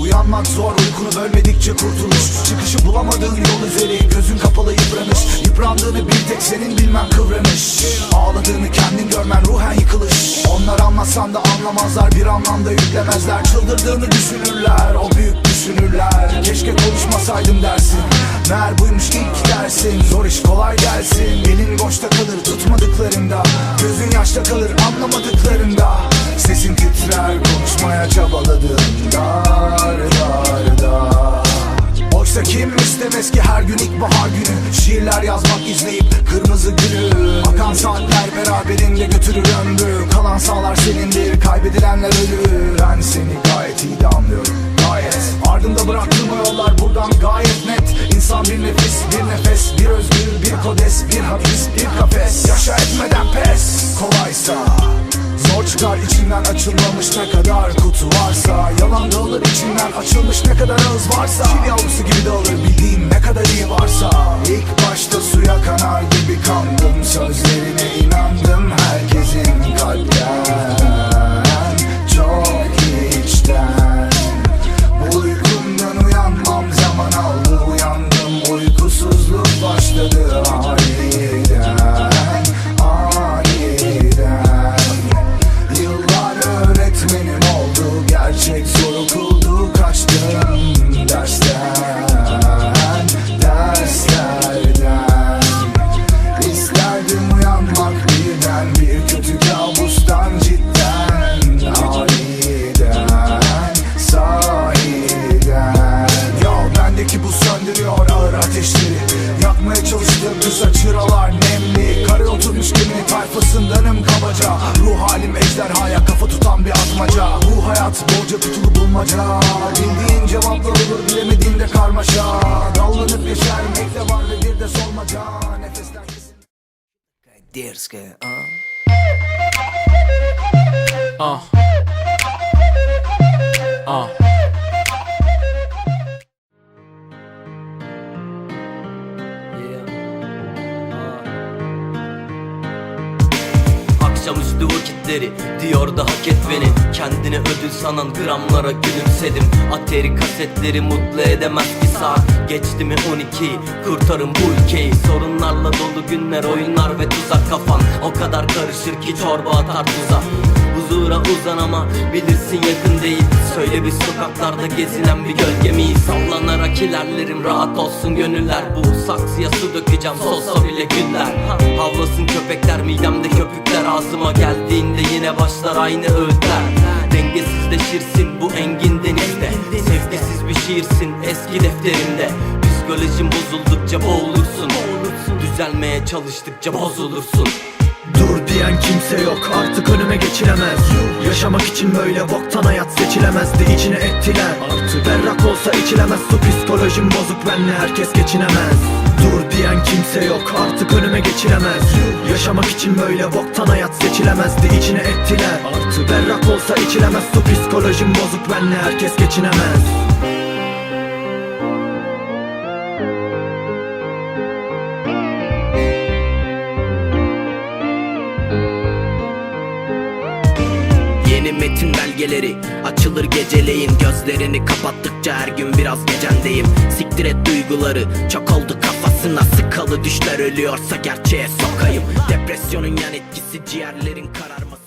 Uyanmak zor uykunu bölmedikçe kurtuluş Çıkışı bulamadığın yol üzeri Gözün kapalı yıpranış Yıprandığını bir tek senin bilmen kıvranış Ağladığını kendin görmen ruhen yıkılış. Onlar anlasan da anlamazlar Bir anlamda yüklemezler. Çıldırdığını düşünürler O büyük düşünürler. Keşke konuşmasaydım dersin. Meğer buymuş ilk dersin Zor iş kolay gelsin Gözün yaşta kalır anlamadıklarında. Sesin titrer konuşmaya çabaladığında Dar dar Oysa kim istemez ki her gün ilkbahar günü? Şiirler yazmak izleyip kırmızı gülü. Akan saatler beraberinde götürür ömrü. Kalan sağlar senindir kaybedilenler ölür. Ben seni gayet iyi de anlıyorum. Gayet. Ardımda bıraktığım yollar buradan gayet İnsan bir nefis bir nefes bir özgür bir kodes Bir hapis bir kafes. Yaşa etmeden pes. Kolaysa Zor çıkar içinden açılmamış ne kadar kutu varsa. Yalan dağılır içinden açılmış ne kadar ağız varsa. Çil yavrusu gibi dağılır bildiğin ne kadar iyi varsa. İlk başta suya kanar gibi kandım Sözlerine Yakmaya çalıştığım kısa çıralar nemli Karı oturmuş geminin tayfasındanım kabaca Ruh halim ejderhaya kafa tutan bir atmaca Bu hayat bolca tutulu bulmaca Bildiğin cevaplar olur bilemediğinde karmaşa Dallanıp geçermek de var ve bir de sormaca Nefesler kesin Дерзкая, а? Ah. Ah. Akşamüstü vakitleri diyor da hak et beni. Kendine ödül sanan gramlara gülümsedim. Ateri kasetleri mutlu edemez bir saat. Geçti mi 12 kurtarın bu ülkeyi. Sorunlarla dolu günler oyunlar ve tuzak kafan. O kadar karışır ki çorba atar tuza. Huzura uzan ama bilirsin yakın değil. Söyle bir sokaklarda gezinen bir gölge miyiz? Sallanarak ilerlerim. Rahat olsun gönüller. Bu saksıya su dökeceğim. Solsa bile güller. Havlasın köpekler yine başlar aynı öğütler. Dengesizleşirsin bu engin denizde. Sevgisiz bir şiirsin eski defterimde Psikolojin bozuldukça boğulursun. Düzelmeye çalıştıkça bozulursun. Dur diyen kimse yok artık önüme geçilemez. Yaşamak için böyle boktan hayat seçilemezdi içine ettiler. Artık berrak olsa içilemez su psikolojim bozuk benle herkes geçinemez Dur diyen kimse yok. Artık önüme geçilemez. Yaşamak için böyle boktan hayat seçilemezdi. İçine ettiler. Artık berrak olsa içilemez. Su psikolojim bozuk. Benle herkes geçinemez Yeni metin belgeleri. Açılır geceleyin. Gözlerini kapattıkça her gün biraz gecendeyim. Siktir et duyguları. Çok oldu kafasına Sıkalı düşler ölüyorsa gerçeğe sokayım. Depresyonun yan etkisi ciğerlerin kararması